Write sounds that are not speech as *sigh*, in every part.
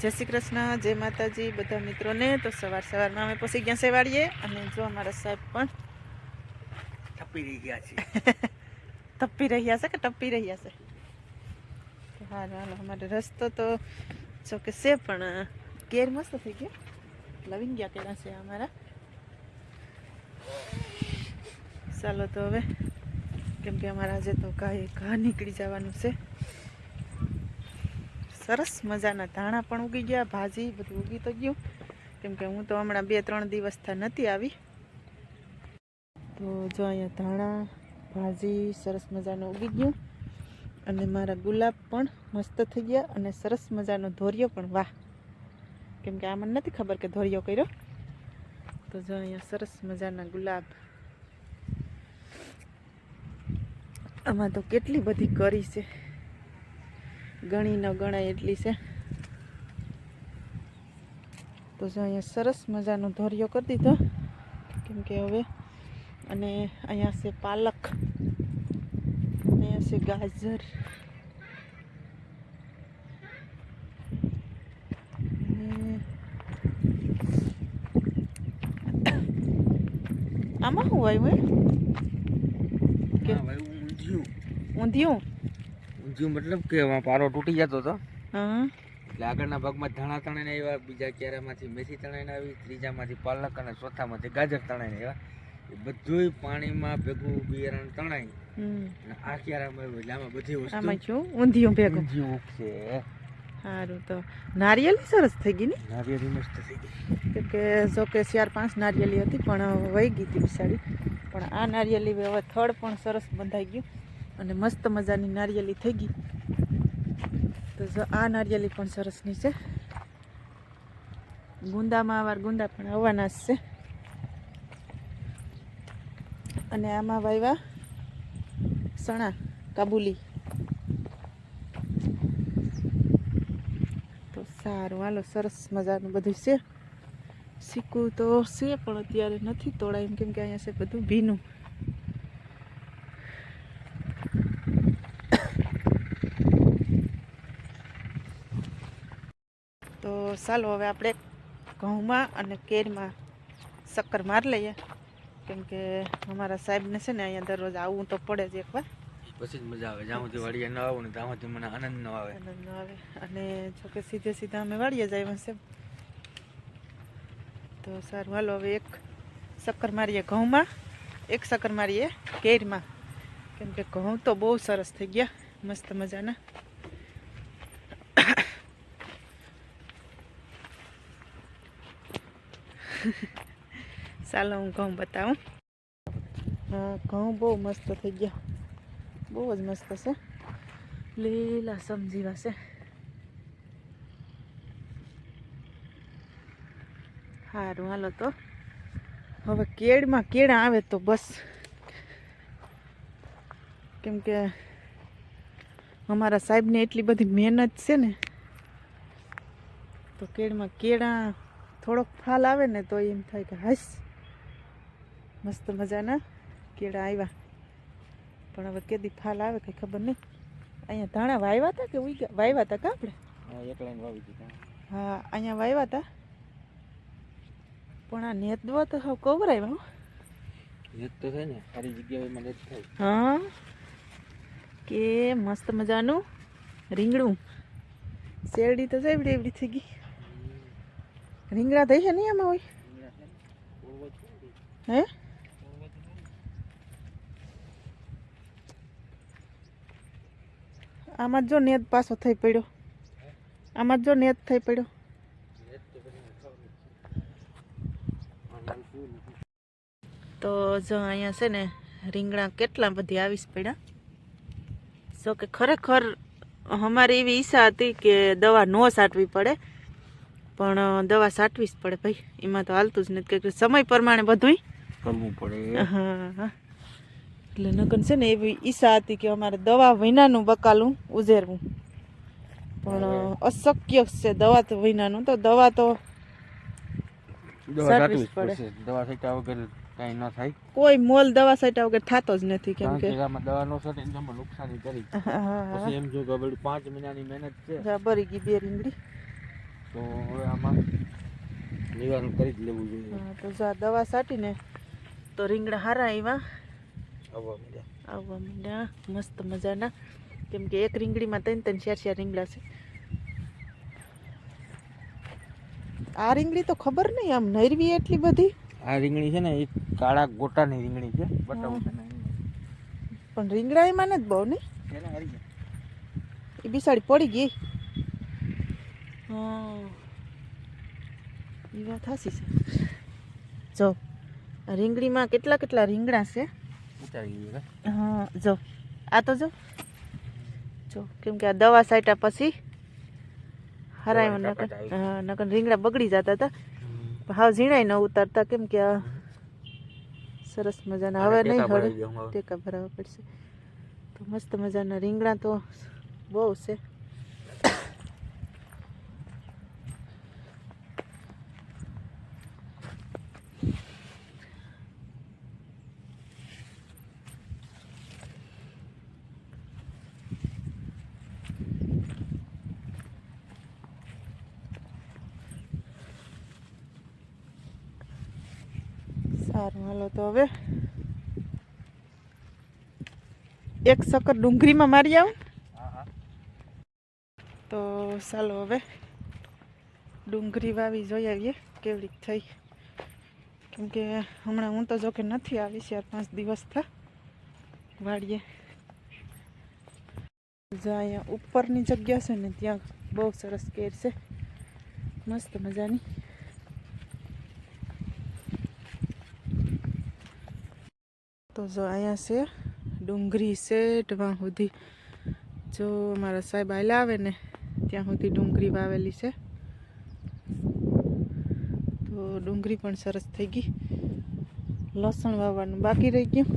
જય શ્રી કૃષ્ણ જય માતાજી બધા મિત્રોને. તો સવાર સવારમાં અમે પછી ગયા સેવાડીએ? અને જો અમારા સાહેબ પણ ટપી રહી ગયા છે. *laughs* તપી રહ્યા છે કે ટપી રહ્યા છે? હાલ હાલ અમારો અમારે રસ્તો તો જો કે છે પણ કેર મસ્ત થઈ ગયો. લવિંગ ગયા કેરા છે અમારા. ચાલો તો હવે કેમ કે અમારા આજે તો કાંઈ ઘા નીકળી જવાનું છે. સરસ મજાના ધાણા પણ ઉગી ગયા, ભાજી બધું ઉગી તો ગયું. કેમ કે હું તો હમણાં બે ત્રણ દિવસથી નથી આવી. તો જો અહીંયા ધાણા, ભાજી સરસ મજાનું ઉગી ગયું. અને મારા ગુલાબ પણ મસ્ત થઈ ગયા અને સરસ મજાનો ધોરિયો પણ, વાહ. કેમ કે આ મને નથી ખબર કે ધોરિયો કર્યો. તો જો અહીંયા સરસ મજાના ગુલાબ. આમાં તો કેટલી બધી કરી છે. ગણી ન ગણાય એટલી છે. તો જો અહીંયા સરસ મજાનો ધોરિયો કરી દીધો. કેમ કે હવે અને અહીંયા છે પાલક અહીંયા છે ગાજર. આમાં શું આવ્યું કે ઊંધિયું. ઊંધિયું? ઊંધિયું મતલબ કે પારો તૂટી જતો હતો એટલે આગળના ભાગમાં ધાણા તણાઈને આવ્યા બીજા ક્યારામાંથી મેથી તણાઈને આવી ત્રીજામાંથી પાલક અને ચોથામાંથી ગાજર તણાઈને આવ્યા. એ બધુંય પાણીમાં ભેગું બિયારણ તણાઈ અને આ ક્યારામાં આવ્યું એટલે આમાં બધી વસ્તુ ઊંધિયું ભેગું. ઊંધિયું ઉગશે સારું તો. નારિયેળી સરસ થઈ ગઈ ને? નારિયેળી મસ્ત થઈ ગઈ. કે જો કે ચાર પાંચ નારિયેલી હતી પણ વહી ગઈ હતી બિસાડી પણ આ નારિયેલી હવે થડ પણ સરસ બંધાઈ ગયું. અને મસ્ત મજાની નારિયેલી થઈ ગઈ. તો જો આ નારિયેલી પણ સરસની છે. ગુંદામાં આવાર ગુંદા પણ આવવાના જ છે. અને આમાં વાવ્યા સણા, કાબુલી. તો સારું, હાલો, સરસ મજાનું બધું છે. સિક્કું તો છે, પણ અત્યારે નથી તોડાય, એમ કેમ કે અહીંયા છે બધું ભીનું. તો ચાલો હવે આપણે ઘઉંમાં અને કેરમાં શક્કર માર લઈએ. કેમ કે અમારા સાહેબને છે ને અહીંયા દરરોજ આવવું તો પડે જ એકવાર. પછી જ મજા આવે. જ્યાં સુધી વાડીએ ન આવું ને ત્યાં સુધી મને આનંદ ન આવે. આનંદ ન આવે. અને જોકે સીધે સીધા અમે વાળીએ જાય છે તો સારું હાલો હવે એક શક્કર મારીએ ઘઉંમાં એક શક્કર મારીએ કેરમાં. કેમ કે ઘઉં તો બહુ સરસ થઈ ગયા. મસ્ત મજાના. ચાલો હું ઘઉં બતાવું. ઘઉં બહુ મસ્ત થઈ ગયા. બહુ જ મસ્ત છે. લીલા સમજીવા છે. સારું હાલો તો. હવે કેળમાં કેળા આવે તો બસ. કેમ કે અમારા સાહેબને એટલી બધી મહેનત છે ને, તો કેળમાં કેળા થોડોક ફાલ આવે ને તો એમ થાય કે હાસ મસ્ત મજાના કેળા આવ્યા પણ હવે કેદી ફાલ આવે કંઈ ખબર નહીં. અહીંયા ધાણા વાવ્યા હતા કે ઉગ્યા વાવ્યા હતા કા આપણે? હા અહીંયા વાવ્યા હતા પણ આ નેતવા તો હવે કવરાય. એક તો છે ને સારી જગ્યાએ મને થાય. હા કે મસ્ત મજાનું રીંગણું. શેરડી તો જેવડી એવડી થઈ ગઈ. રીંગણા થઈ છે નહીં આમાં હોય? હે? આમાં જો નેત પાછો થઈ પડ્યો. આમાં જ નેત થઈ પડ્યો. તો જો અહીંયા છે ને રીંગણા કેટલા બધી આવીશ પડ્યા. જો કે ખરેખર અમારી એવી ઈચ્છા હતી કે દવા ન સાટવી પડે. પણ દવા સાટવી જ પડે ભાઈ. એમાં તો હાલતું જ નથી કે સમય પ્રમાણે બધું કરવું પડે. હા. એટલે નકન છે ને એવી ઈચ્છા હતી કે અમારે દવા વિનાનું બકાલું ઉજેરવું પણ અશક્ય છે દવા તો વિનાનું. તો દવા તો દવા છાંટ્યા વગર કાંઈ ન થાય. કોઈ મોલ દવા સાટ્યા વગર થતો જ નથી કેમ કે દવા નો તમે નુકસાની કરી. પછી એમ જો કે પાંચ મહિનાની મહેનત છે. બરી ગઈ બે રીંગડી. તો હવે આમાં નિવારણ કરી જ લેવું જોઈએ. તો જો આ દવા સાટીને તો રીંગણા હારા આવ્યા આવવા માંડ્યા. આવવા માંડ્યા. મસ્ત મજાના. કેમ કે એક રીંગણીમાં ત્રણ ત્રણ ચાર ચાર રીંગણા છે. આ રીંગણી તો ખબર નહીં આમ નરવી એટલી બધી. આ રીંગણી છે ને એ કાળા ગોટાની રીંગણી છે. બતાવું પણ રીંગણા એમાં નથી બહુ નહીં. એ બિસાડી પડી ગઈ. હા. એ વાત હાસી છે. જો રીંગણીમાં કેટલા કેટલા રીંગણા છે? હા જો આ તો જો. જો કેમ કે આ દવા સાઈટા પછી હરાય નકર રીંગણા બગડી જતા હતા. હાવ ઝીણાય ન ઉતારતા કેમ કે આ સરસ મજાના હવે નહીં હળે. ટેકા ભરાવા પડશે. તો મસ્ત મજાના રીંગણા તો બહુ છે. સારું. હાલો તો હવે એક સકર ડુંગળીમાં મારી આવું. તો ચાલો હવે ડુંગળી વાવી જોઈ આવીએ કેવડીક થઈ. કેમકે હમણાં હું તો જો કે નથી આવી ચાર પાંચ દિવસ થા. વાડીએ. જો અહીંયા ઉપરની જગ્યા છે ને ત્યાં બહુ સરસ કેર છે. મસ્ત મજાની. તો જો અહીંયા છે ડુંગળી છે ઢવા સુધી. જો મારા સાહેબ આયલા આવે ને, ત્યાં સુધી ડુંગળી વાવેલી છે. તો ડુંગળી પણ સરસ થઈ ગઈ. લસણ વાવવાનું બાકી રહી ગયું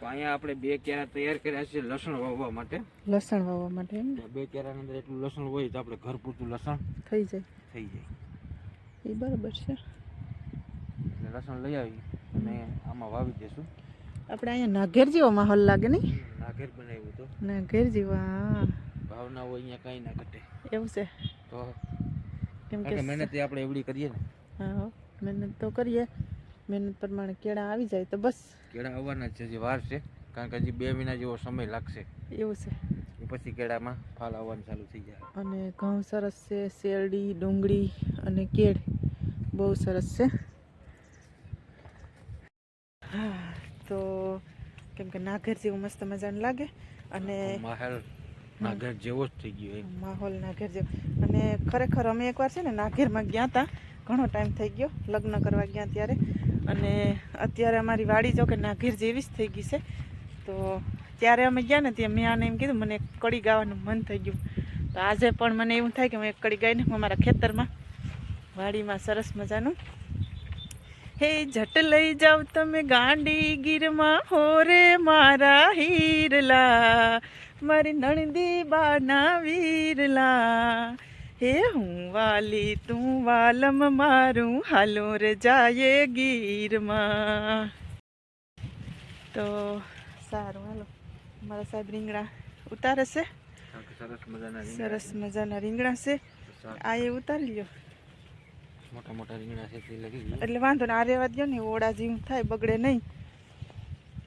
તો અહીંયા આપણે બે કેરા તૈયાર કર્યા છે લસણ વાવવા માટે. લસણ વાવવા માટે? બે કેરાની અંદર એટલું લસણ હોય તો આપણે ઘર પૂરતું લસણ થઈ જાય. થઈ જાય. એ બરાબર છે. એટલે લસણ લઈ આવી અને આમાં વાવી દેશું. આપણે અહીંયા નાઘેર જેવો માહોલ લાગે નહીં? નાઘેર બનાવ્યું તો નાઘેર જેવા ભાવના હોય અહીંયા કાંઈ ના ઘટે. એવું છે. તો કેમ કે કે મહેનત આપણે એવડી કરીએ ને. હા. મહેનત તો કરીએ. મહેનત પ્રમાણે કેળા આવી જાય તો બસ. કેળા આવવાના જ છે હજી વાર છે. કારણ કે હજી બે મહિના જેવો સમય લાગશે. એવું છે. પછી કેળામાં ફાલ આવવાનું ચાલુ થઈ જાય. અને ઘઉં સરસ છે શેરડી ડુંગળી અને કેળ બહુ સરસ છે. હા તો કેમ કે નાગર જેવું મસ્ત મજાનું લાગે અને માહેલ નાગર જેવો જ થઈ ગયો માહોલ નાઘેર જેવો. અને ખરેખર અમે એકવાર છે ને નાગેરમાં ગયા હતા ઘણો ટાઈમ થઈ ગયો લગ્ન કરવા ગયા ત્યારે. અને અત્યારે અમારી વાડી જો કે નાઘેર જેવી જ થઈ ગઈ છે. તો ત્યારે અમે ગયા ને ત્યાં મેં આને એમ કીધું, મને કડી ગાવાનું મન થઈ ગયું. તો આજે પણ મને એવું થાય કે હું એક કડી ગાઈને હું અમારા ખેતરમાં વાડીમાં સરસ મજાનું હે જટ લઈ જાવ તમે ગાંડી ગીરમાં હોરે મારા હીરલા, મારી નણદી બાના વીરલા. હે હું વાલી તું વાલમ મારું હાલો રે જાય ગીરમાં. તો સારું હાલો. મારા સાહેબ રીંગણા ઉતારે છે. સરસ મજાના રીંગણા છે. છે. આ એ ઉતારી લ્યો. મોટા મોટા રીંગણા છે તે લગી એટલે વાંધો ને આ રેવા દો ને ઓળા જેવું થાય બગડે નહીં.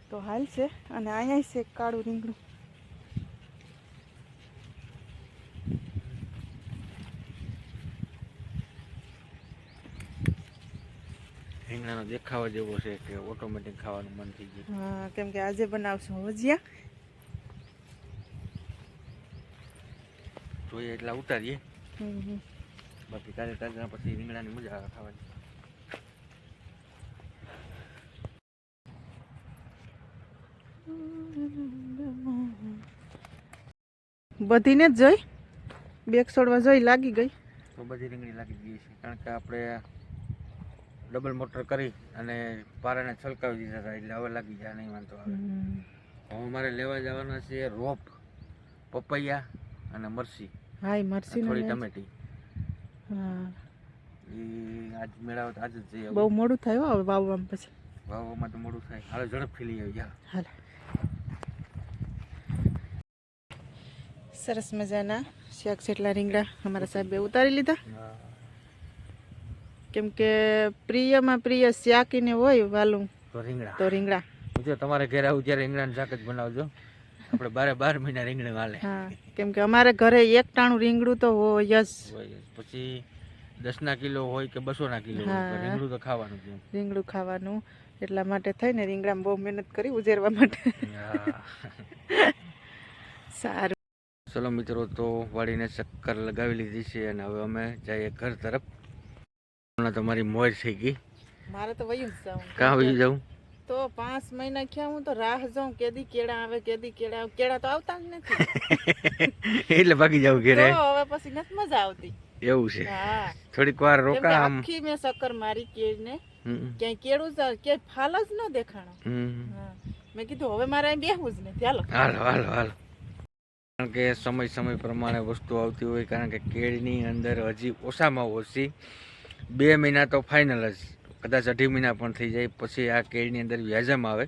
તો હાલ છે અને અહીંયા છે કાળું રીંગણું. રીંગણાનો દેખાવા જેવો છે કે ઓટોમેટિક ખાવાનું મન થઈ ગયું. હા કેમ કે આજે બનાવશું. ભજીયા? જોઈએ એટલા ઉતારીએ. બાકી તાજે તાજા પછી રીંગણાની મજા આવે ખાવાની. બધીને જ જોઈ? બેગ છોડવા જોઈ લાગી ગઈ? તો બધી રીંગણી લાગી ગઈ છે. કારણ કે આપણે ડબલ મોટર કરી અને પારાને છલકાવી દીધા હતા એટલે હવે લાગી જાય નહીં વાંધો આવે. હવે મારે લેવા જવાના છે રોપ પપૈયા અને મરસી. હા એ મરસી થોડી ટમેટી. આજ મેળાવત આજ જ જઈએ બહુ મોડું થયું હવે વાવવામાં પછી. વાવવામાં તો મોડું થાય. હાલો ઝડપથી લઈ આવી હાલ. સરસ મજાના. શાક જેટલા રીંગણા અમારા સાહેબે ઉતારી લીધા. કેમ કે પ્રિયમાં પ્રિય શાકીને હોય વાલું તો રીંગણા. તો રીંગણા. જો તમારે ઘરે આવું ત્યારે રીંગણાનું શાક જ બનાવજો. આપણે બારે બાર મહિના રીંગણા વાલે. હા કેમ કે અમારે ઘરે એક ટાણું રીંગણું તો હોય જ. જ. પછી દસના કિલો હોય કે બસોના કિલો હોય રીંગણું તો ખાવાનું છે. રીંગણું ખાવાનું. એટલા માટે થઈને રીંગણામાં બહુ મહેનત કરી ઉજેરવા માટે. સારું. ચલો મિત્રો તો વાળીને ચક્કર લગાવી લીધી છે અને હવે અમે જઈએ ઘર તરફ. હમણાં તમારી મોજ થઈ ગઈ. મારે તો વયું જ જાઉં. કાં વહી જાઉં? તો પાંચ મહિના ક્યાં હું તો રાહ જાઉં કેદી કેળા આવે કેદી કેળા આવે. કેળા તો આવતા જ નથી. *laughs* એટલે ભાગી જાઉં ઘેરે. હવે પછી નથી મજા આવતી. એવું છે. થોડીક વાર રોકા આમ આખી મેં શક્કર મારી કેળને. ક્યાંય કેળું જ ક્યાંય ફાલ જ ન દેખાણો. મેં કીધું હવે મારે બેહવું જ નથી. હાલો. હાલો હાલો હાલો. કારણ કે સમય સમય પ્રમાણે વસ્તુ આવતી હોય કારણ કે કેળની અંદર હજી ઓછામાં ઓછી બે મહિના તો ફાઇનલ જ. કદાચ અઢી મહિના પણ થઈ જાય પછી આ કેળની અંદર વ્યાજમ આવે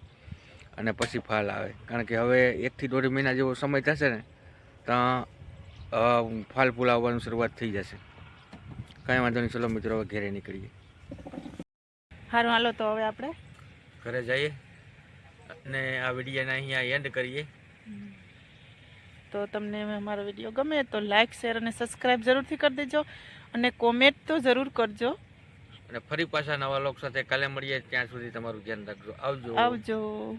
અને પછી ફાલ આવે. કારણ કે હવે એકથી દોઢ મહિના જેવો સમય થશે ને ત્યાં ફાલ ફૂલ આવવાની શરૂઆત થઈ જશે. કાંઈ વાંધો નહીં ચલો મિત્રો હવે ઘરે નીકળીએ. સારું હાલો તો હવે આપણે? ઘરે જઈએ અને આ વિડીયોને અહીંયા એન્ડ કરીએ. તો તમને અમારો વીડિયો ગમે તો લાઈક શેર અને સબસ્ક્રાઈબ જરૂરથી કરી દેજો. અને કોમેન્ટ તો જરૂર કરજો. અને ફરી પાછા નવા લોક સાથે કાલે મળીએ ત્યાં સુધી તમારું ધ્યાન રાખજો. આવજો. આવજો.